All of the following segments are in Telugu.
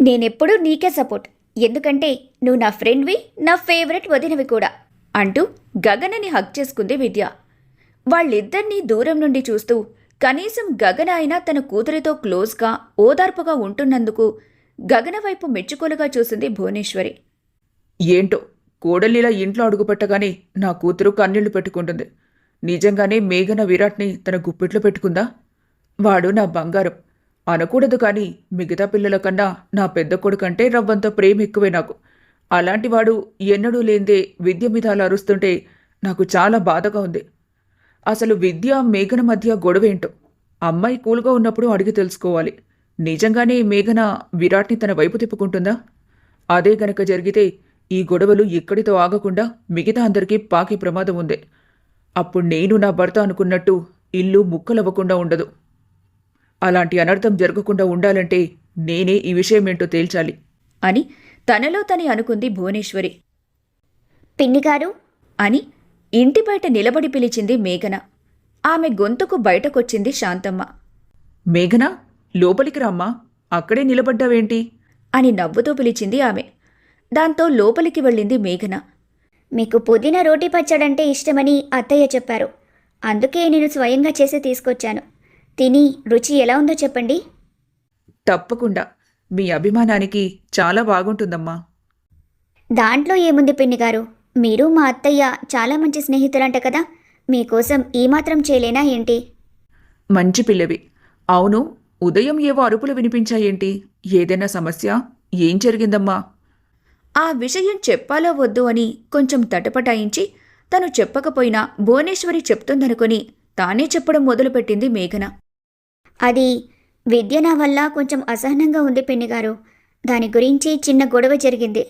నేనెప్పుడూ నీకే సపోర్ట్. ఎందుకంటే నువ్వు నా ఫ్రెండ్వి నా ఫేవరెట్ వదినవి కూడా. అంటూ గగనని హక్ చేసుకుంది విద్య. వాళ్ళిద్దరినీ దూరం నుండి చూస్తూ కనీసం గగన అయినా తన కూతురితో క్లోజ్గా ఓదార్పుగా ఉంటున్నందుకు గగన వైపు మెచ్చుకోలుగా చూసింది భువనేశ్వరి. ఏంటో కోడలిలా ఇంట్లో అడుగుపెట్టగానే నా కూతురు కన్నీళ్ళు పెట్టుకుంటుంది. నిజంగానే మేఘన విరాట్ని తన గుప్పిట్లో పెట్టుకుందా? వాడు నా బంగారం. అనకూడదు కానీ మిగతా పిల్లల కన్నా నా పెద్ద కొడుకంటే రవ్వంత ప్రేమ ఎక్కువే నాకు. అలాంటివాడు ఎన్నడూ లేందే విద్య మీద అలా అరుస్తుంటే నాకు చాలా బాధగా ఉంది. అసలు విద్య మేఘన మధ్య గొడవేంటో? అమ్మాయి కూల్గా ఉన్నప్పుడు అడిగి తెలుసుకోవాలి. నిజంగానే మేఘన విరాట్ని తన వైపు తిప్పుకుంటుందా? అదే గనక జరిగితే ఈ గొడవలు ఇక్కడితో ఆగకుండా మిగతా అందరికీ పాకే ప్రమాదం ఉంది. అప్పుడు నేను నా భర్త అనుకున్నట్టు ఇల్లు ముక్కలవ్వకుండా ఉండదు. అలాంటి అనర్థం జరగకుండా ఉండాలంటే నేనే ఈ విషయం ఏంటో తేల్చాలి. అని తనలో తని అనుకుంది భువనేశ్వరి. పిన్నిగారు? అని ఇంటి బయట నిలబడి పిలిచింది మేఘన. ఆమె గొంతుకు బయటకొచ్చింది శాంతమ్మ. మేఘన లోపలికి రమ్మా. అక్కడే నిలబడ్డావేంటి? అని నవ్వుతూ పిలిచింది ఆమె. దాంతో లోపలికి వెళ్ళింది మేఘన. మీకు పుదీనా రోటీ పచ్చడంటే ఇష్టమని అత్తయ్య చెప్పారు. అందుకే నేను స్వయంగా చేసి తీసుకొచ్చాను. తిని రుచి ఎలా ఉందో చెప్పండి. తప్పకుండా. మీ అభిమానానికి చాలా బాగుంటుందమ్మా. దాంట్లో ఏముంది పిన్నిగారు మీరు మా అత్తయ్య చాలా మంచి స్నేహితులంట కదా. మీకోసం ఈ మాత్రం చేయలేనా ఏంటి? మంచి పిల్లవి. అవును ఉదయం ఏవో అరుపులు వినిపించాయేంటి? ఏదైనా సమస్య? ఏం జరిగిందమ్మా? ఆ విషయం చెప్పాలో వద్దు అని కొంచెం తటపటాయించి తను చెప్పకపోయినా భువనేశ్వరి చెప్తుందనుకొని తానే చెప్పడం మొదలుపెట్టింది మేఘన. అది విద్య నా వల్ల కొంచెం అసహనంగా ఉంది పిన్నిగారు దాని గురించి చిన్న గొడవ జరిగింది.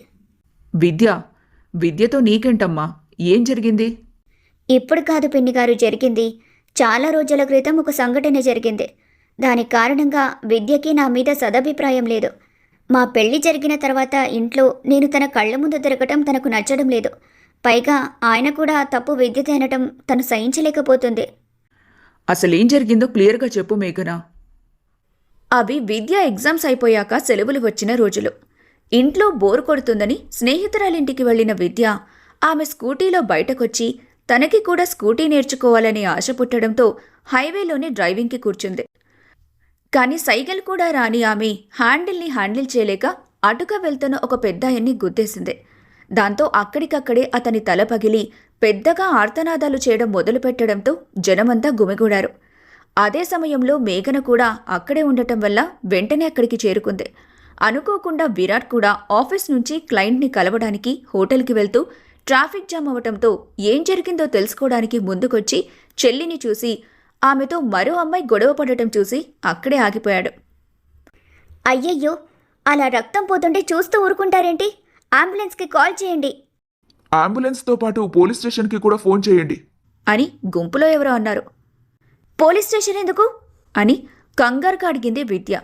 విద్య? విద్యతో నీకేంటమ్మా? ఏం జరిగింది? ఇప్పుడు కాదు పిన్నిగారు జరిగింది. చాలా రోజుల క్రితం ఒక సంఘటన జరిగింది. దాని కారణంగా విద్యకి నా మీద సదభిప్రాయం లేదు. మా పెళ్ళి జరిగిన తర్వాత ఇంట్లో నేను తన కళ్ళ ముందు తిరగటం తనకు నచ్చడం లేదు. పైగా ఆయన కూడా తప్పు విద్య తినటం తను సహించలేకపోతుంది. అసలేం జరిగిందో క్లియర్గా చెప్పు మేఘనా. అవి విద్య ఎగ్జామ్స్ అయిపోయాక సెలవులు వచ్చిన రోజులు. ఇంట్లో బోర్ కొడుతుందని స్నేహితురాలింటికి వెళ్ళిన విద్య ఆమె స్కూటీలో బయటకొచ్చి తనకి కూడా స్కూటీ నేర్చుకోవాలని ఆశ పుట్టడంతో హైవేలోనే డ్రైవింగ్కి కూర్చుంది. కానీ సైకిల్ కూడా రాని ఆమె హ్యాండిల్ని హ్యాండిల్ చేయలేక అటుగా వెళ్తున్న ఒక పెద్దాయన్ని గుద్దేసింది. దాంతో అక్కడికక్కడే అతని తల పగిలి పెద్దగా ఆర్తనాదాలు చేయడం మొదలుపెట్టడంతో జనమంతా గుమిగూడారు. అదే సమయంలో మేఘన కూడా అక్కడే ఉండటం వల్ల వెంటనే అక్కడికి చేరుకుంది. అనుకోకుండా విరాట్ కూడా ఆఫీస్ నుంచి క్లయింట్ని కలవడానికి హోటల్కి వెళ్తూ ట్రాఫిక్ జామ్ అవటంతో ఏం జరిగిందో తెలుసుకోవడానికి ముందుకొచ్చి చెల్లిని చూసి ఆమెతో మరో అమ్మాయి గొడవ పడటం చూసి అక్కడే ఆగిపోయాడు. అయ్యయ్యో అలా రక్తం పోతుంటే చూస్తూ ఊరుకుంటారేంటి? అంబులెన్స్కి కాల్ చేయండి. అంబులెన్స్తో పాటు పోలీస్ స్టేషన్కి కూడా ఫోన్ చేయండి. అని గుంపులో ఎవరో అన్నారు. పోలీస్ స్టేషన్ ఎందుకు? అని కంగారుగా అడిగింది విద్య.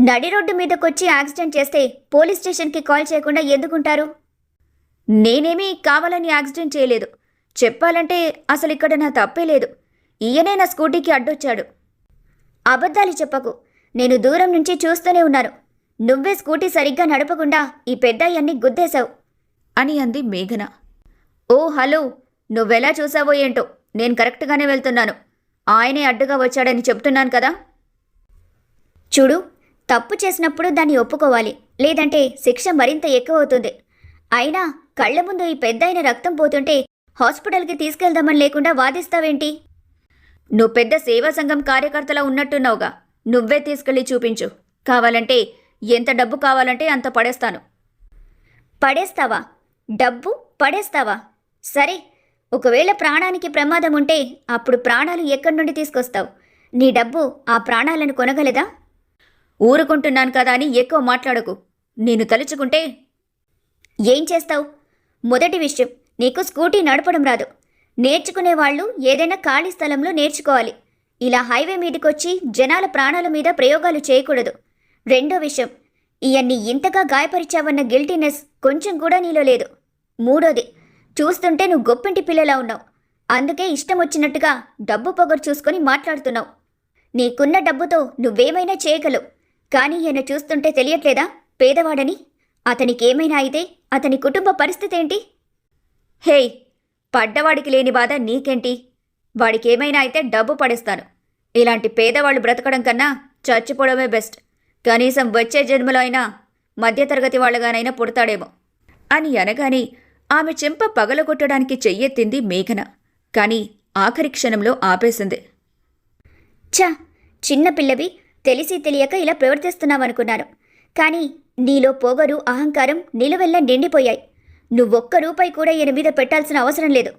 నడి రోడ్డు మీదకొచ్చి యాక్సిడెంట్ చేస్తే పోలీస్ స్టేషన్కి కాల్ చేయకుండా ఎందుకుంటారు? నేనేమీ కావాలని యాక్సిడెంట్ చేయలేదు. చెప్పాలంటే అసలు ఇక్కడ నా తప్పే లేదు. ఈయనే నా స్కూటీకి అడ్డొచ్చాడు. అబద్ధాలు చెప్పకు. నేను దూరం నుంచి చూస్తూనే ఉన్నాను. నువ్వే స్కూటీ సరిగ్గా నడపకుండా ఈ పెద్దయ్యన్ని గుద్దేశావు. అని అంది మేఘన. ఓ హలో. నువ్వెలా చూసావో ఏంటో? నేను కరెక్ట్గానే వెళ్తున్నాను. ఆయనే అడ్డుగా వచ్చాడని చెప్తున్నాను కదా? చూడు తప్పు చేసినప్పుడు దాన్ని ఒప్పుకోవాలి. లేదంటే శిక్ష మరింత ఎక్కువ అవుతుంది అయినా కళ్ళ ముందు ఈ పెద్దయిన రక్తం పోతుంటే హాస్పిటల్కి తీసుకెళ్దామని లేకుండా వాదిస్తావేంటి? నువ్వు పెద్ద సేవా సంఘం కార్యకర్తలా ఉన్నట్టున్నావుగా. నువ్వే తీసుకెళ్ళి చూపించు. కావాలంటే ఎంత డబ్బు కావాలంటే అంత పడేస్తాను. పడేస్తావా? డబ్బు పడేస్తావా? సరే ఒకవేళ ప్రాణానికి ప్రమాదం ఉంటే అప్పుడు ప్రాణాలు ఎక్కడి నుండి తీసుకొస్తావు? నీ డబ్బు ఆ ప్రాణాలను కొనగలదా? ఊరుకుంటున్నాను కదా అని ఎక్కువ మాట్లాడకు. నేను తలుచుకుంటే ఏం చేస్తావు? మొదటి విషయం నీకు స్కూటీ నడపడం రాదు. నేర్చుకునే వాళ్ళు ఏదైనా ఖాళీ స్థలంలో నేర్చుకోవాలి. ఇలా హైవే మీదకొచ్చి జనాల ప్రాణాల మీద ప్రయోగాలు చేయకూడదు. రెండో విషయం. ఇవన్నీ ఇంతగా గాయపరిచావన్న గిల్టీనెస్ కొంచెం కూడా నీలో లేదు. మూడోది చూస్తుంటే నువ్వు గొప్పింటి పిల్లలా ఉన్నావు. అందుకే ఇష్టం వచ్చినట్టుగా డబ్బు పొగరు చూసుకొని మాట్లాడుతున్నావు. నీకున్న డబ్బుతో నువ్వేమైనా చేయగలవు. కానీ ఈయన చూస్తుంటే తెలియట్లేదా? పేదవాడని? అతనికి ఏమైనా అయితే అతని కుటుంబ పరిస్థితి ఏంటి హేయ్ పడ్డవాడికి లేని బాధ నీకేంటి? వాడికి ఏమైనా అయితే డబ్బు పడేస్తాను. ఇలాంటి పేదవాళ్ళు బ్రతకడం కన్నా చచ్చిపోవడమే బెస్ట్. కనీసం వచ్చే జన్మలో అయినా మధ్యతరగతి వాళ్ళగానైనా పుడతాడేమో. అని అనగానే ఆమె చెంప పగలగొట్టడానికి చెయ్యెత్తింది మేఘన. కానీ ఆఖరి క్షణంలో ఆపేసింది. ఛ! చిన్న పిల్లవి తెలిసి తెలియక ఇలా ప్రవర్తిస్తున్నావనుకున్నాను. కానీ నీలో పొగరు అహంకారం నిలువెల్లా నిండిపోయాయి. నువ్వొక్క రూపాయి కూడా ఈయన మీద పెట్టాల్సిన అవసరం లేదు.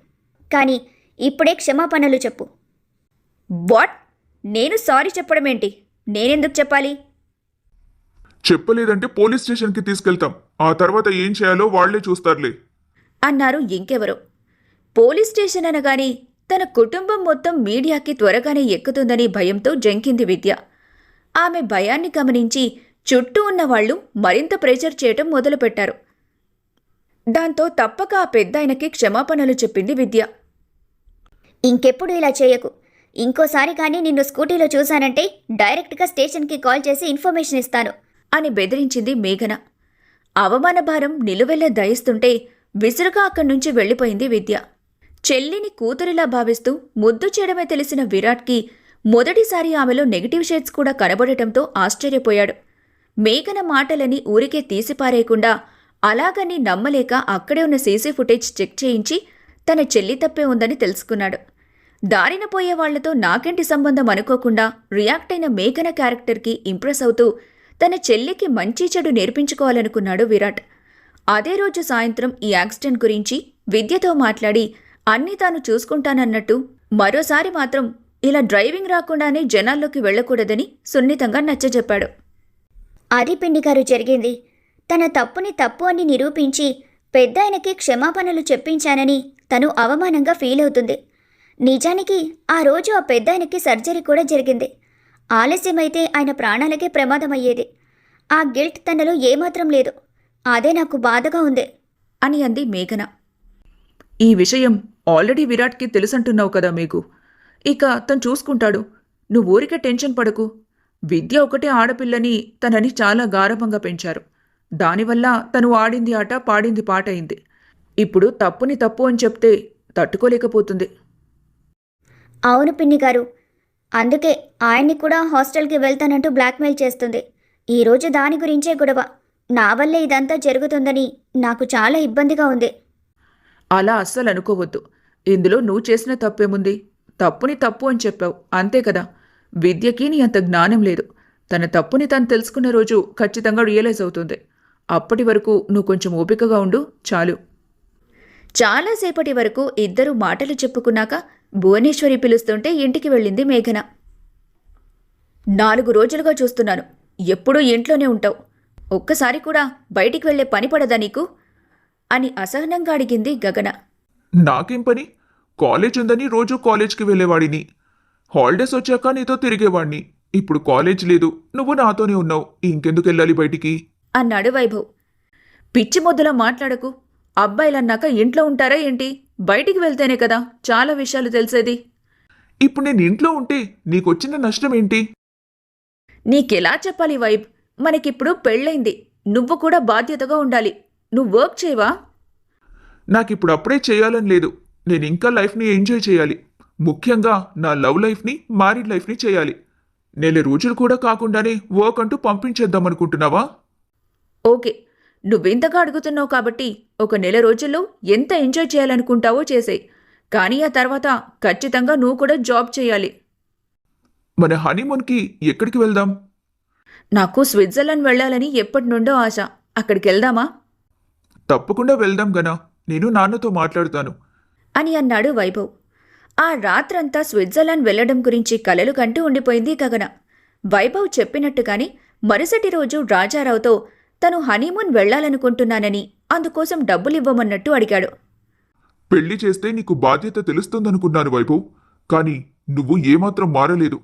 కానీ ఇప్పుడే క్షమాపణలు చెప్పు. వాట్? నేను సారీ చెప్పడం ఏంటి నేనెందుకు చెప్పాలి? చెప్పలేదంటే పోలీస్ స్టేషన్కి తీసుకెళ్తాం. ఆ తర్వాత ఏం చేయాలో వాళ్ళే చూస్తారులే. అన్నారు ఇంకెవరో. పోలీస్ స్టేషన్ అనగానే తన కుటుంబం మొత్తం మీడియాకి త్వరగానే ఎక్కుతుందని భయంతో జంకింది విద్య. ఆమె భయాన్ని గమనించి చుట్టూ ఉన్న వాళ్ళు మరింత ప్రెషర్ చేయటం మొదలుపెట్టారు. దాంతో తప్పక ఆ పెద్దాయనకి క్షమాపణలు చెప్పింది విద్య. ఇంకెప్పుడు ఇలా చేయకు. ఇంకోసారి కానీ నిన్ను స్కూటీలో చూశానంటే డైరెక్ట్గా స్టేషన్కి కాల్ చేసి ఇన్ఫర్మేషన్ ఇస్తాను. అని బెదిరించింది మేఘన. అవమానభారం నిలువెల్ల దయిస్తుంటే విసురుగా అక్కడి నుంచి వెళ్ళిపోయింది విద్య. చెల్లిని కూతురిలా భావిస్తూ ముద్దు చేయడమే తెలిసిన విరాట్కి మొదటిసారి ఆమెలో నెగిటివ్ షేడ్స్ కూడా కనబడటంతో ఆశ్చర్యపోయాడు. మేఘన మాటలని ఊరికే తీసిపారేయకుండా అలాగని నమ్మలేక అక్కడే ఉన్న సీసీ ఫుటేజ్ చెక్ చేయించి తన చెల్లి తప్పే ఉందని తెలుసుకున్నాడు. దారిన పోయే వాళ్ళతో నాకేంటి సంబంధం అనుకోకుండా రియాక్ట్ అయిన మేఘన క్యారెక్టర్కి ఇంప్రెస్ అవుతూ తన చెల్లికి మంచి చెడు నేర్పించుకోవాలనుకున్నాడు విరాట్. అదే రోజు సాయంత్రం ఈ యాక్సిడెంట్ గురించి విద్యతో మాట్లాడి అన్నీ తాను చూసుకుంటానన్నట్టు మరోసారి మాత్రం ఇలా డ్రైవింగ్ రాకుండానే జనాల్లోకి వెళ్ళకూడదని సున్నితంగా నచ్చజెప్పాడు. అది పిండి గారు జరిగింది. తన తప్పుని తప్పు అని నిరూపించి పెద్ద ఆయనకి క్షమాపణలు చెప్పించానని తను అవమానంగా ఫీల్ అవుతుంది నిజానికి ఆ రోజు ఆ పెద్ద ఆయనకి సర్జరీ కూడా జరిగింది. ఆలస్యమైతే ఆయన ప్రాణాలకే ప్రమాదం అయ్యేది ఆ గిల్ట్ తనలో ఏమాత్రం లేదు. అదే నాకు బాధగా ఉంది. అని అంది మేఘన. ఈ విషయం ఆల్రెడీ విరాట్కి తెలుసంటున్నావు కదా మీకు ఇక తను చూసుకుంటాడు. నువ్వు ఊరికే టెన్షన్ పడకు. విద్య ఒకటే ఆడపిల్లని తనని చాలా గారభంగా పెంచారు. దానివల్ల తను ఆడింది ఆట పాడింది పాట అయింది. ఇప్పుడు తప్పుని తప్పు అని చెప్తే తట్టుకోలేకపోతుంది. అవును పిన్ని గారు. అందుకే ఆయన్ని కూడా హాస్టల్కి వెళ్తానంటూ బ్లాక్మెయిల్ చేస్తుంది. ఈరోజు దాని గురించే గొడవ. నా వల్లే ఇదంతా జరుగుతుందని నాకు చాలా ఇబ్బందిగా ఉంది. అలా అస్సలు అనుకోవద్దు. ఇందులో నువ్వు చేసిన తప్పేముంది? తప్పుని తప్పు అని చెప్పావు. అంతే కదా? విద్యకి నీ అంత జ్ఞానం లేదు. తన తప్పుని తను తెలుసుకున్న రోజు ఖచ్చితంగా రియలైజ్ అవుతుంది. అప్పటి వరకు నువ్వు కొంచెం ఓపికగా ఉండు. చాలు. చాలాసేపటి వరకు ఇద్దరు మాటలు చెప్పుకున్నాక భువనేశ్వరి పిలుస్తుంటే ఇంటికి వెళ్ళింది మేఘన. నాలుగు రోజులుగా చూస్తున్నాను. ఎప్పుడూ ఇంట్లోనే ఉంటావు. ఒక్కసారి కూడా బయటికి వెళ్ళే పని పడదా నీకు? అని అసహనంగా అడిగింది గగన. నాకేం పని? కాలేజ్ ఉందని రోజు కాలేజ్కి వెళ్ళేవాడిని. హాలిడేస్ వచ్చాక నీతో తిరిగేవాడిని ఇప్పుడు కాలేజ్ లేదు. నువ్వు నాతోనే ఉన్నావు. ఇంకెందుకు వెళ్ళాలి బయటికి? అన్నాడు వైభవ్. పిచ్చి మొద్దులా మాట్లాడకు. అబ్బాయిలన్నాక ఇంట్లో ఉంటారా ఏంటి? బయటికి వెళ్తేనే కదా చాలా విషయాలు తెలిసేది. ఇప్పుడు నేను ఇంట్లో ఉంటే నీకొచ్చిన నష్టం ఏంటి? నీకెలా చెప్పాలి వైబ్? మనకిప్పుడు పెళ్ళైంది. నువ్వు కూడా బాధ్యతగా ఉండాలి. నువ్వు వర్క్ చేయవా? నాకిప్పుడు అప్పుడే చేయాలని లేదు. నేను ఇంకా లైఫ్ని ఎంజాయ్ చేయాలి. ముఖ్యంగా నా లవ్ లైఫ్ని మ్యారీడ్ లైఫ్ని చేయాలి. నెల రోజులు కూడా కాకుండానే వర్క్ అంటూ పంపించేద్దాం అనుకుంటున్నావా ఓకే. నువ్వింతగా అడుగుతున్నావు కాబట్టి ఒక నెల రోజుల్లో ఎంత ఎంజాయ్ చేయాలనుకుంటావో చేసేయ్ కానీ ఆ తర్వాత ఖచ్చితంగా నువ్వు కూడా జాబ్ చేయాలి. మన హనీమూన్కి ఎక్కడికి వెళ్దాం? నాకు స్విట్జర్లాండ్ వెళ్ళాలని ఎప్పటి నుండో ఆశ. అక్కడికి వెళ్దామా తప్పకుండా వెళ్దాం గనా. నేను నాన్నతో మాట్లాడుతాను. అని అన్నాడు వైభవ్. ఆ రాత్రంతా స్విట్జర్లాండ్ వెళ్ళడం గురించి కలలు కంటూ ఉండిపోయింది గగన. వైభవ్ చెప్పినట్టుగాని మరుసటి రోజు రాజారావుతో తను హనీమూన్ వెళ్ళాలనుకుంటున్నానని అందుకోసం డబ్బులివ్వమన్నట్టు అడిగాడు. పెళ్ళి చేస్తే నీకు బాధ్యత తెలుస్తుందనుకున్నాను వైభవ్ కానీ నువ్వు ఏమాత్రం మారలేదు.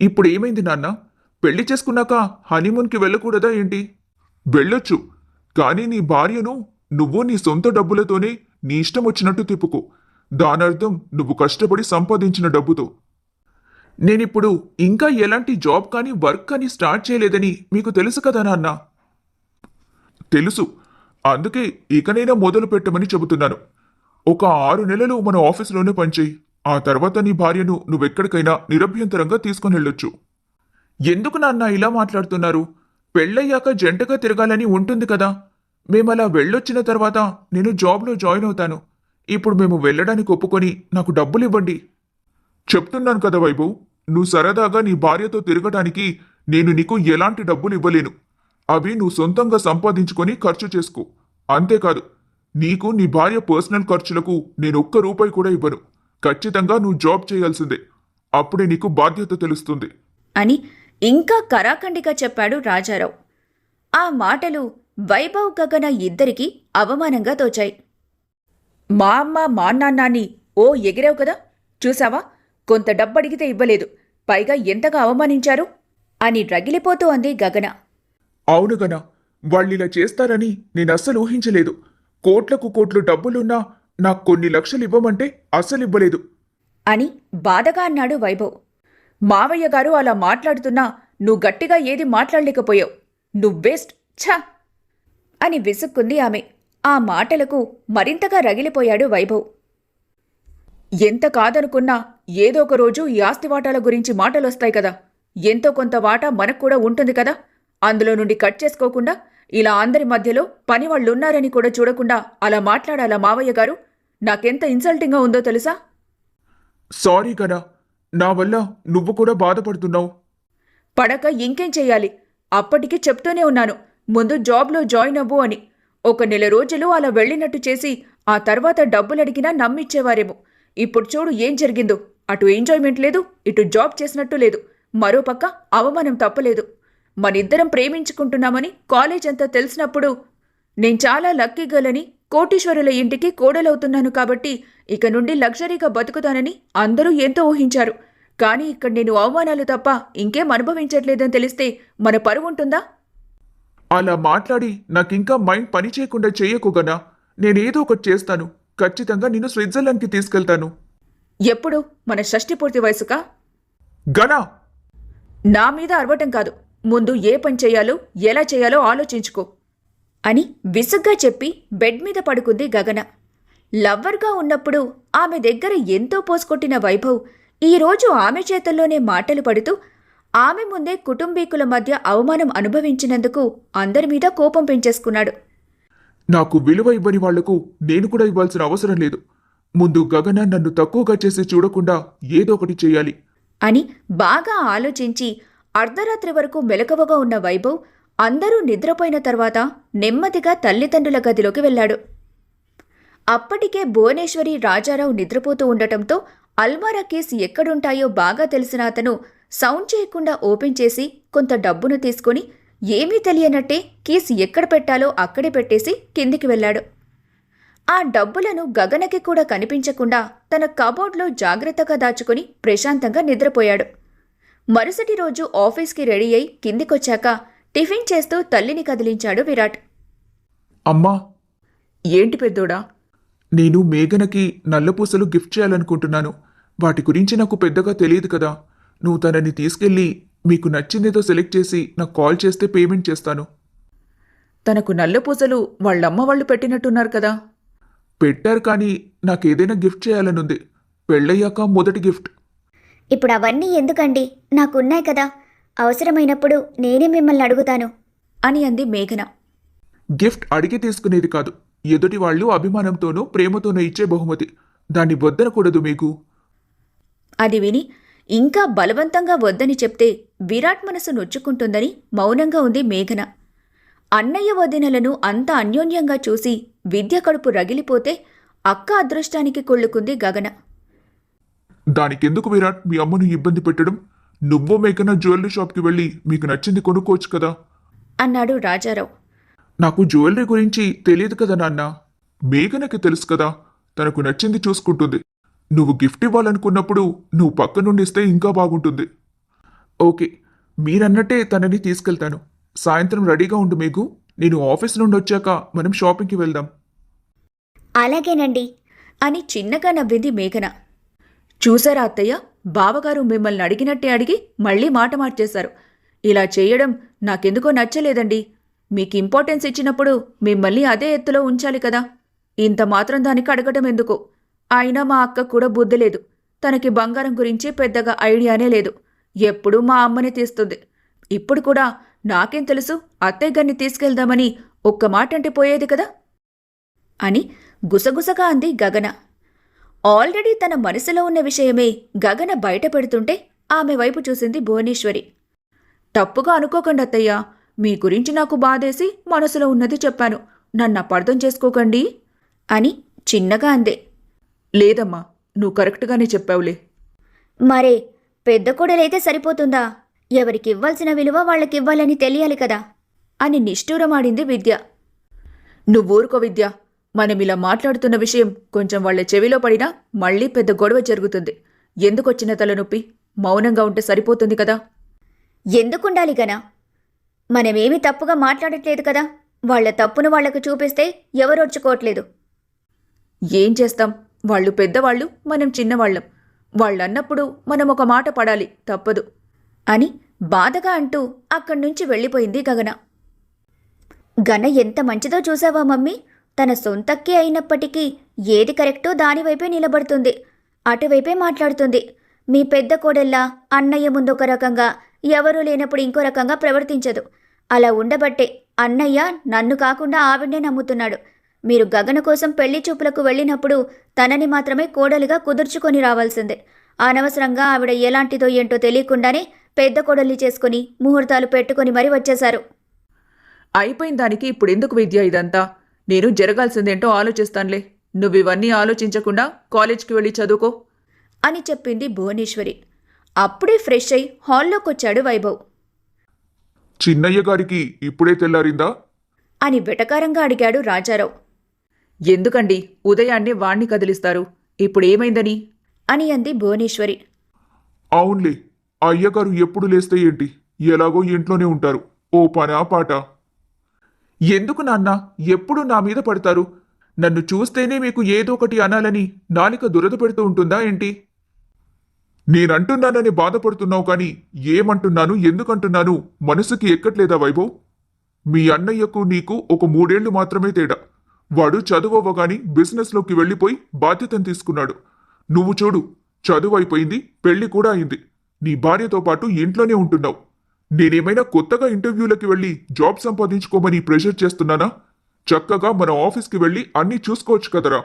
ఇప్పుడు ఏమైంది నాన్న? పెళ్ళి చేసుకున్నాక హనీమూన్కి వెళ్ళకూడదా ఏంటి? వెళ్ళొచ్చు కానీ నీ భార్యను నువ్వు నీ సొంత డబ్బులతోనే నీ ఇష్టం వచ్చినట్టు తిప్పుకో. దానర్థం నువ్వు కష్టపడి సంపాదించిన డబ్బుతో. నేనిప్పుడు ఇంకా ఎలాంటి జాబ్ కానీ వర్క్ కానీ స్టార్ట్ చేయలేదని మీకు తెలుసు కదా నాన్న? తెలుసు అందుకే ఇకనైనా మొదలు పెట్టమని చెబుతున్నాను. ఒక ఆరు నెలలు మన ఆఫీసులోనే పనిచేయి. ఆ తర్వాత నీ భార్యను నువ్వెక్కడికైనా నిరభ్యంతరంగా తీసుకుని వెళ్ళొచ్చు. ఎందుకు నాన్న ఇలా మాట్లాడుతున్నారు? పెళ్ళయ్యాక జంటగా తిరగాలని ఉంటుంది కదా. మేము అలా వెళ్ళొచ్చిన తర్వాత నేను జాబ్లో జాయిన్ అవుతాను. ఇప్పుడు మేము వెళ్ళడానికి ఒప్పుకొని నాకు డబ్బులు ఇవ్వండి చెప్తున్నాను కదా వైభవ్ నువ్వు సరదాగా నీ భార్యతో తిరగటానికి నేను నీకు ఎలాంటి డబ్బులు ఇవ్వలేను అవి నువ్వు సొంతంగా సంపాదించుకొని ఖర్చు చేసుకో. అంతేకాదు నీకు నీ భార్య పర్సనల్ ఖర్చులకు నేను ఒక్క రూపాయి కూడా ఇవ్వను. ఖచ్చితంగా నువ్వు జాబ్ చేయాల్సిందే. అప్పుడే నీకు బాధ్యత తెలుస్తుంది. అని ఇంకా కరాఖండిగా చెప్పాడు రాజారావు. ఆ మాటలు వైభవ్ గగన ఇద్దరికీ అవమానంగా తోచాయి. మా అమ్మ మా నాన్నాన్ని ఓ ఎగిరావు కదా? చూసావా? కొంత డబ్బడిగితే ఇవ్వలేదు. పైగా ఎంతగా అవమానించారు? అని రగిలిపోతూ అంది గగన. అవును గన వాళ్ళిలా చేస్తారని నేను అస్సలు ఊహించలేదు. కోట్లకు కోట్లు డబ్బులున్నా నాకు కొన్ని లక్షలు ఇవ్వమంటే అస్సలు ఇవ్వలేదు. అని బాధగా అన్నాడు వైభవ్. మావయ్య గారు అలా మాట్లాడుతున్నా నువ్వు గట్టిగా ఏది మాట్లాడలేకపోయావు. నువ్వేస్ట్ ఛా! అని విసుక్కుంది ఆమె. ఆ మాటలకు మరింతగా రగిలిపోయాడు వైభవ్. ఎంత కాదనుకున్నా ఏదో ఒక రోజు ఈ ఆస్తివాటాల గురించి మాటలొస్తాయి కదా. ఎంతో కొంత వాటా మనకు కూడా ఉంటుంది కదా. అందులో నుండి కట్ చేసుకోకుండా ఇలా అందరి మధ్యలో పని వాళ్ళున్నారని కూడా చూడకుండా అలా మాట్లాడాలా మావయ్య గారు? నాకెంత ఇన్సల్టింగ్గా ఉందో తెలుసా? సారీ గన నా వల్ల నువ్వు కూడా బాధపడుతున్నావు. పడక ఇంకేం చెయ్యాలి? అప్పటికి చెప్తూనే ఉన్నాను ముందు జాబ్లో జాయిన్ అవ్వు అని. ఒక నెల రోజులు అలా వెళ్ళినట్టు చేసి ఆ తర్వాత డబ్బులు అడిగినా నమ్మిచ్చేవారేమో. ఇప్పుడు చూడు ఏం జరిగిందో. అటు ఎంజాయ్మెంట్ లేదు ఇటు జాబ్ చేసినట్టు లేదు. మరోపక్క అవమానం తప్పలేదు. మనిద్దరం ప్రేమించుకుంటున్నామని కాలేజ్ అంతా తెలిసినప్పుడు నేను చాలా లక్కీ గలని కోటీశ్వరుల ఇంటికి కోడలవుతున్నాను కాబట్టి ఇక నుండి లగ్జరీగా బతుకుతానని అందరూ ఎంతో ఊహించారు. కానీ ఇక్కడ నేను అవమానాలు తప్ప ఇంకేం అనుభవించట్లేదని తెలిస్తే మన పరువు ఉంటుందా? అలా మాట్లాడి నాకింకా మైండ్ పని చేయకుండా చెయ్యకు గనా. నేనేదో ఒకటి చేస్తాను. ఖచ్చితంగా నిన్ను స్విట్జర్లాండ్కి తీసుకెళ్తాను. ఎప్పుడు? మన షష్ఠి పూర్తి వయసుకా? గనా! నా మీద అరవటం కాదు. ముందు ఏ పని చేయాలో ఎలా చేయాలో ఆలోచించుకో అని విసుగ్గా చెప్పి బెడ్ మీద పడుకుంది గగన. లవ్వర్గా ఉన్నప్పుడు ఆమె దగ్గర ఎంతో పోసుకొట్టిన వైభవ్ ఈరోజు ఆమె చేతల్లోనే మాటలు పడుతూ ఆమె ముందే కుటుంబీకుల మధ్య అవమానం అనుభవించినందుకు అందరి మీద కోపం పెంచేసుకున్నాడు. నాకు విలువ ఇవ్వని వాళ్ళకు నేను కూడా ఇవ్వాల్సిన అవసరం లేదు. ముందు గగన నన్ను తక్కువగా చేసి చూడకుండా ఏదో ఒకటి చేయాలి. అని బాగా ఆలోచించి అర్ధరాత్రి వరకు మెలకువగా ఉన్న వైభవ్ అందరూ నిద్రపోయిన తర్వాత నెమ్మదిగా తల్లిదండ్రుల గదిలోకి వెళ్ళాడు. అప్పటికే భువనేశ్వరి రాజారావు నిద్రపోతూ ఉండటంతో అల్మారా కేసు ఎక్కడుంటాయో బాగా తెలిసిన అతను సౌండ్ చేయకుండా ఓపెన్ చేసి కొంత డబ్బును తీసుకొని ఏమీ తెలియనట్టే కీస్ ఎక్కడ పెట్టాలో అక్కడే పెట్టేసి కిందికి వెళ్ళాడు. ఆ డబ్బులను గగనకి కూడా కనిపించకుండా తన కబోర్డ్లో జాగ్రత్తగా దాచుకుని ప్రశాంతంగా నిద్రపోయాడు. మరుసటి రోజు ఆఫీస్కి రెడీ అయి కిందికొచ్చాక టిఫిన్ చేస్తూ తల్లిని కదిలించాడు విరాట్. అమ్మా! ఏంటి పెద్దోడా? నేను మేఘనకి నల్లపూసలు గిఫ్ట్ చేయాలనుకుంటున్నాను. వాటి గురించి నాకు పెద్దగా తెలియదు కదా. నువ్వు తనని తీసుకెళ్ళి మీకు నచ్చిందేదో సెలెక్ట్ చేసి నాకు కాల్ చేస్తే పేమెంట్ చేస్తాను. తనకు నల్ల పూసలు వాళ్ళమ్మ వాళ్ళు పెట్టినట్టున్నారు కదా. పెట్టారు కానీ నాకేదైనా గిఫ్ట్ చేయాలనుంది. పెళ్ళయ్యాక మొదటి గిఫ్ట్. ఇప్పుడు అవన్నీ ఎందుకండి? నాకున్నాయి కదా. అవసరమైనప్పుడు నేనే మిమ్మల్ని అడుగుతాను. అని అంది మేఘన. గిఫ్ట్ అడిగి తీసుకునేది కాదు. ఎదుటి వాళ్ళు అభిమానంతోనూ ప్రేమతోనూ ఇచ్చే బహుమతి. దాన్ని వద్దనకూడదు మీకు. అది విని ఇంకా బలవంతంగా వద్దని చెప్తే విరాట్ మనసు నొచ్చుకుంటుందని మౌనంగా ఉంది మేఘన. అన్నయ్య వదినలను అంత అన్యోన్యంగా చూసి విద్య కడుపు రగిలిపోతే అక్క అదృష్టానికి కొళ్ళుకుంది గగన. దానికెందుకు విరాట్ మీ అమ్మను ఇబ్బంది పెట్టడం? నువ్వు మేకన జ్యువెలరీ షాప్కి వెళ్ళి మీకు నచ్చింది కొనుక్కోవచ్చు కదా? అన్నాడు రాజారావు. నాకు జ్యువెలరీ గురించి తెలియదు కదా నాన్న. మేఘనకి తెలుసు కదా తనకు నచ్చింది చూసుకుంటుంది. నువ్వు గిఫ్ట్ ఇవ్వాలనుకున్నప్పుడు నువ్వు పక్క నుండి ఇస్తే ఇంకా బాగుంటుంది. ఓకే మీరన్నట్టే తనని తీసుకెళ్తాను. సాయంత్రం రెడీగా ఉండు మీకు నేను ఆఫీస్ నుండి వచ్చాక మనం షాపింగ్కి వెళ్దాం. అలాగేనండి అని చిన్నగా నవ్వింది మేఘన. చూసారా అత్తయ్య? బావగారు మిమ్మల్ని అడిగినట్టే అడిగి మళ్ళీ మాట మార్చేశారు. ఇలా చేయడం నాకెందుకో నచ్చలేదండి. మీకు ఇంపార్టెన్స్ ఇచ్చినప్పుడు మిమ్మల్ని అదే ఎత్తులో ఉంచాలి కదా. ఇంత మాత్రం దానికి అడగటం ఎందుకు? అయినా మా అక్క కూడా బుద్ధి లేదు. తనకి బంగారం గురించి పెద్దగా ఐడియానే లేదు. ఎప్పుడూ మా అమ్మని తీస్తుంది. ఇప్పుడు కూడా నాకేం తెలుసు? అత్తయ్య గారిని తీసుకెళ్దామని ఒక్క మాట అంటే పోయేది కదా? అని గుసగుసగా అంది గగన. ఆల్రెడీ తన మనసులో ఉన్న విషయమే గగన బయట పెడుతుంటే ఆమె వైపు చూసింది భువనేశ్వరి. తప్పుగా అనుకోకండి అత్తయ్య మీ గురించి నాకు బాధేసి మనసులో ఉన్నది చెప్పాను. నన్ను అపార్థం చేసుకోకండి అని చిన్నగా అందే. లేదమ్మా నువ్వు కరెక్ట్గానే చెప్పావులే. మరే పెద్ద కోడలైతే సరిపోతుందా? ఎవరికి ఇవ్వాల్సిన విలువ వాళ్ళకివ్వాలని తెలియాలి కదా అని నిష్ఠూరమాడింది విద్య. నువ్వూరుకో విద్య. మనం ఇలా మాట్లాడుతున్న విషయం కొంచెం వాళ్ళ చెవిలో పడినా మళ్ళీ పెద్ద గొడవ జరుగుతుంది. ఎందుకొచ్చిన తలనొప్పి మౌనంగా ఉంటే సరిపోతుంది కదా? ఎందుకుండాలి గనా? మనమేమీ తప్పుగా మాట్లాడట్లేదు కదా? వాళ్ళ తప్పును వాళ్ళకు చూపిస్తే ఎవరొచ్చుకోవట్లేదు ఏం చేస్తాం? వాళ్ళు పెద్దవాళ్ళు మనం చిన్నవాళ్ళం. వాళ్ళన్నప్పుడు మనం ఒక మాట పడాలి తప్పదు. అని బాధగా అంటూ అక్కడి నుంచి వెళ్ళిపోయింది గగన. గన ఎంత మంచిదో చూసావా మమ్మీ? తన సొంతక్కి అయినప్పటికీ ఏది కరెక్టో దానివైపే నిలబడుతుంది అటువైపే మాట్లాడుతుంది. మీ పెద్ద కోడల్లా అన్నయ్య ముందు ఒక రకంగా ఎవరూ లేనప్పుడు ఇంకో రకంగా ప్రవర్తించదు. అలా ఉండబట్టే అన్నయ్య నన్ను కాకుండా ఆవిడ్నే నమ్ముతున్నాడు. మీరు గగన కోసం పెళ్ళి చూపులకు వెళ్ళినప్పుడు తనని మాత్రమే కోడలిగా కుదుర్చుకొని రావాల్సిందే. అనవసరంగా ఆవిడ ఎలాంటిదో ఏంటో తెలియకుండానే పెద్ద కోడల్ని చేసుకుని ముహూర్తాలు పెట్టుకొని మరీ వచ్చేశారు. అయిపోయిన దానికి ఇప్పుడు ఎందుకు విద్య ఇదంతా? నేను జరగాల్సిందేంటో ఆలోచిస్తానులే. నువ్వు ఇవన్నీ ఆలోచించకుండా కాలేజ్కి వెళ్ళి చదువుకో. అని చెప్పింది భువనేశ్వరి. అప్పుడే ఫ్రెష్ అయి హాల్లోకొచ్చాడు వైభవ్. చిన్నయ్య గారికి ఇప్పుడే తెల్లారిందా? అని వెటకారంగా అడిగాడు రాజారావు. ఎందుకండి? ఉదయాన్నే వాణ్ణి కదిలిస్తారు. ఇప్పుడు ఏమైందని? అని అంది భువనేశ్వరి. అవునులే. అయ్యగారు ఎప్పుడు లేస్తే ఏంటి? ఎలాగో ఇంట్లోనే ఉంటారు. ఓ పనా పాట? ఎందుకు నాన్న? ఎప్పుడు నా మీద పడతారు? నన్ను చూస్తేనే మీకు ఏదో ఒకటి అనాలని నాలిక దురద పెడుతూ ఉంటుందా ఏంటి? నేనంటున్నానని బాధపడుతున్నావు కానీ ఏమంటున్నాను ఎందుకంటున్నాను మనసుకి ఎక్కట్లేదా వైభవ్? మీ అన్నయ్యకు నీకు ఒక మూడేళ్ళు మాత్రమే తేడా. వాడు చదువవ్వగాని బిజినెస్లోకి వెళ్ళిపోయి బాధ్యతను తీసుకున్నాడు. నువ్వు చూడు చదువు అయిపోయింది పెళ్ళి కూడా అయింది. నీ భార్యతో పాటు ఇంట్లోనే ఉంటున్నావు. నేనేమైనా కొత్తగా ఇంటర్వ్యూలకి వెళ్ళి జాబ్ సంపాదించుకోమని ప్రెషర్ చేస్తున్నానా? చక్కగా మన ఆఫీస్కి వెళ్ళి అన్నీ చూసుకోవచ్చు కదరా.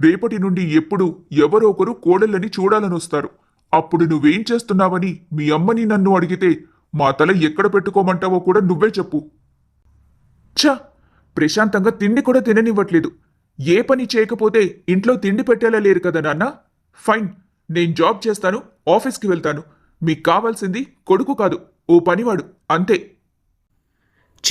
రేపటి నుండి ఎప్పుడు ఎవరో ఒకరు కోడళ్ళని చూడాలని వస్తారు. అప్పుడు నువ్వేం చేస్తున్నావని మీ అమ్మని నన్ను అడిగితే మా తల ఎక్కడ పెట్టుకోమంటావో కూడా నువ్వే చెప్పు. ఛ! ప్రశాంతంగా తిండి కూడా తిననివ్వట్లేదు. ఏ పని చేయకపోతే ఇంట్లో తిండి పెట్టేలా లేరు కదా నాన్న. ఫైన్ నేను జాబ్ చేస్తాను ఆఫీస్కి వెళ్తాను. మీకు కావాల్సింది కొడుకు కాదు. ఓ పనివాడు అంతే.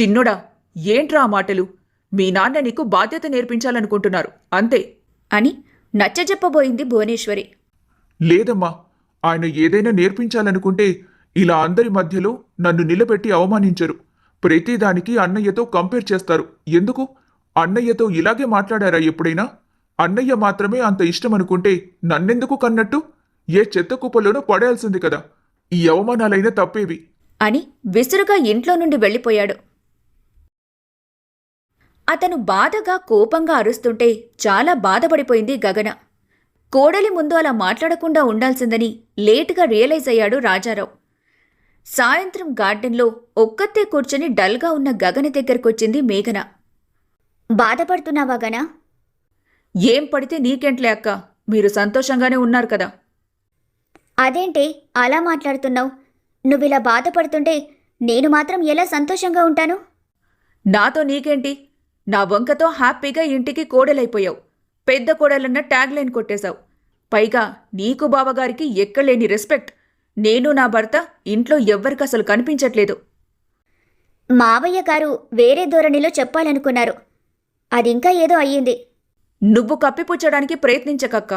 చిన్నుడా ఏంట్రా ఆ మాటలు? మీ నాన్న నీకు బాధ్యత నేర్పించాలనుకుంటున్నారు అంతే. అని నచ్చజెప్పబోయింది భువనేశ్వరి. లేదమ్మా ఆయన ఏదైనా నేర్పించాలనుకుంటే ఇలా అందరి మధ్యలో నన్ను నిలబెట్టి అవమానించరు. ప్రతిదానికి అన్నయ్యతో కంపేర్ చేస్తారు. ఎందుకు? అన్నయ్యతో ఇలాగే మాట్లాడారా ఎప్పుడైనా? అన్నయ్య మాత్రమే అంత ఇష్టం అనుకుంటే నన్నెందుకు కన్నట్టు? ఏ చెత్త కుప్పలోనో పడేయాల్సింది కదా. ఈ అవమానాలైనా తప్పేవి. అని విసురుగా ఇంట్లో నుండి వెళ్ళిపోయాడు. అతను బాధగా కోపంగా అరుస్తుంటే చాలా బాధపడిపోయింది గగన. కోడలి ముందు అలా మాట్లాడకుండా ఉండాల్సిందని లేటుగా రియలైజ్ అయ్యాడు రాజారావు. సాయంత్రం గార్డెన్లో ఒక్కతే కూర్చొని డల్గా ఉన్న గగన దగ్గరకొచ్చింది మేఘన. బాధపడుతున్నావా గనా ఏం పడితే నీకేంట్లే అక్క? మీరు సంతోషంగానే ఉన్నారు కదా. అదేంటే? అలా మాట్లాడుతున్నావు? నువ్విలా బాధపడుతుంటే నేను మాత్రం ఎలా సంతోషంగా ఉంటాను? నాతో నీకేంటి? నా వంకతో హ్యాపీగా ఇంటికి కోడలైపోయావు. పెద్ద కోడలన్న ట్యాగ్ లైన్ కొట్టేశావు. పైగా నీకు బావగారికి ఎక్కలేని రెస్పెక్ట్. నేను నా భర్త ఇంట్లో ఎవ్వరికి అసలు కనిపించట్లేదు. మావయ్య గారు వేరే ధోరణిలో చెప్పాలనుకున్నారు. అదింకా ఏదో అయ్యింది. నువ్వు కప్పిపుచ్చడానికి ప్రయత్నించకక్క.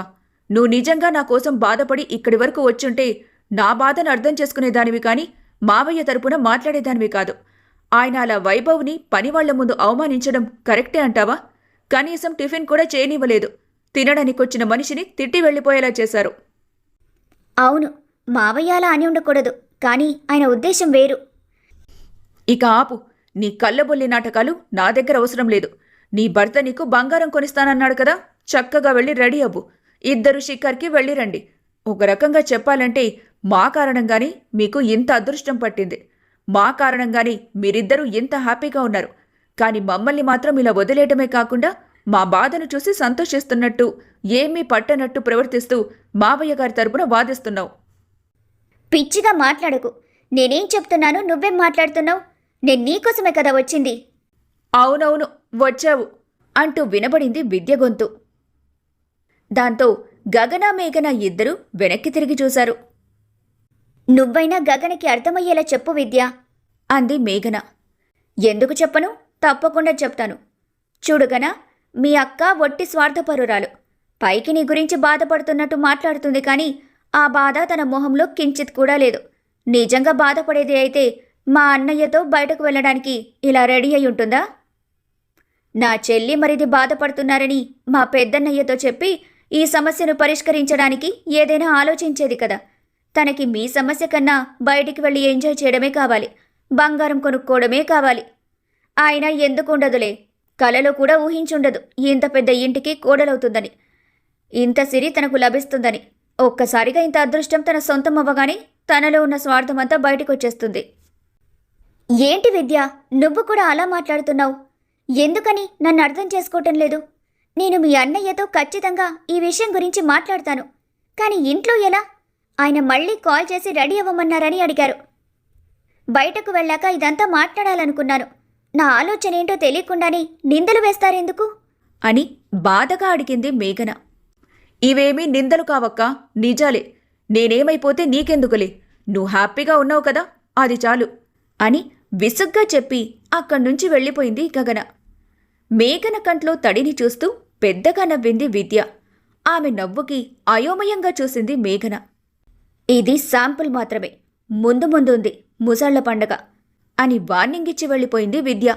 నువ్వు నిజంగా నా కోసం బాధపడి ఇక్కడి వరకు వచ్చుంటే నా బాధను అర్థం చేసుకునేదానివి కాని మావయ్య తరపున మాట్లాడేదానివి కాదు. ఆయన అలా వైభవ్ని పనివాళ్ళ ముందు అవమానించడం కరెక్టే అంటావా? కనీసం టిఫిన్ కూడా చేయనివ్వలేదు. తినడానికొచ్చిన మనిషిని తిట్టి వెళ్ళిపోయేలా చేశారు. అవును మావయ్య అలా అని ఉండకూడదు కానీ ఆయన ఉద్దేశం వేరు. ఇక ఆపు నీ కళ్ళబొల్లి నాటకాలు నా దగ్గర అవసరం లేదు. నీ భర్త నీకు బంగారం కొనిస్తానన్నాడు కదా చక్కగా వెళ్ళి రెడీ అవ్వు. ఇద్దరు షికార్కి వెళ్ళి రండి ఒక రకంగా చెప్పాలంటే మా కారణంగానే మీకు ఇంత అదృష్టం పట్టింది. మా కారణంగానే మీరిద్దరూ ఇంత హ్యాపీగా ఉన్నారు. కానీ మమ్మల్ని మాత్రం ఇలా వదిలేయటమే కాకుండా మా బాధను చూసి సంతోషిస్తున్నట్టు ఏమీ పట్టనట్టు ప్రవర్తిస్తూ మావయ్య గారి తరపున వాదిస్తున్నావు. పిచ్చిగా మాట్లాడకు. నేనేం చెప్తున్నాను నువ్వేం మాట్లాడుతున్నావు. నేను నీకోసమే కదా వచ్చింది. అవునవును వచ్చావు అంటూ వినబడింది విద్య గొంతు. దాంతో గగన మేఘన ఇద్దరూ వెనక్కి తిరిగి చూశారు. నువ్వైనా గగనకి అర్థమయ్యేలా చెప్పు విద్య అంది మేఘన. ఎందుకు చెప్పను? తప్పకుండా చెప్తాను. చూడుగన మీ అక్క ఒట్టి స్వార్థపరురాలు. పైకి నీ గురించి బాధపడుతున్నట్టు మాట్లాడుతుంది కానీ ఆ బాధ తన మొహంలో కించిత్ కూడా లేదు. నిజంగా బాధపడేది అయితే మా అన్నయ్యతో బయటకు వెళ్ళడానికి ఇలా రెడీ అయి ఉంటుందా? నా చెల్లి మరిది బాధపడుతున్నారని మా పెద్దన్నయ్యతో చెప్పి ఈ సమస్యను పరిష్కరించడానికి ఏదైనా ఆలోచించేది కదా. తనకి మీ సమస్య కన్నా బయటికి వెళ్ళి ఎంజాయ్ చేయడమే కావాలి. బంగారం కొనుక్కోవడమే కావాలి. ఆయన ఎందుకు ఉండదులే కలలో కూడా ఊహించుండదు. ఇంత పెద్ద ఇంటికి కోడలవుతుందని. ఇంత సిరి తనకు లభిస్తుందని. ఒక్కసారిగా ఇంత అదృష్టం తన సొంతం అవ్వగానే తనలో ఉన్న స్వార్థమంతా బయటకొచ్చేస్తుంది. ఏంటి విద్య? నువ్వు కూడా అలా మాట్లాడుతున్నావు. ఎందుకని? నన్ను అర్థం చేసుకోవటం లేదు. నేను మీ అన్నయ్యతో ఖచ్చితంగా ఈ విషయం గురించి మాట్లాడతాను. కానీ ఇంట్లో ఎలా? ఆయన మళ్ళీ కాల్ చేసి రెడీ అవ్వమన్నారని అడిగారు. బయటకు వెళ్ళాక ఇదంతా మాట్లాడాలనుకున్నాను. నా ఆలోచన ఏంటో తెలియకుండానే నిందలు వేస్తారెందుకు? అని బాధగా అడిగింది మేఘన. ఇవేమీ నిందలు కావక్క? నిజాలే. నేనేమైపోతే నీకెందుకులే? నువ్వు హ్యాపీగా ఉన్నావు కదా? అది చాలు. అని విసుగ్గా చెప్పి అక్కడి నుంచి వెళ్ళిపోయింది గగన. మేఘన కంట్లో తడిని చూస్తూ పెద్దగా నవ్వింది విద్య. ఆమె నవ్వుకి అయోమయంగా చూసింది మేఘన. ఇది శాంపుల్ మాత్రమే. ముందు ముందు ఉంది ముసళ్ళ పండగ. అని వార్నింగ్ ఇచ్చి వెళ్ళిపోయింది విద్య.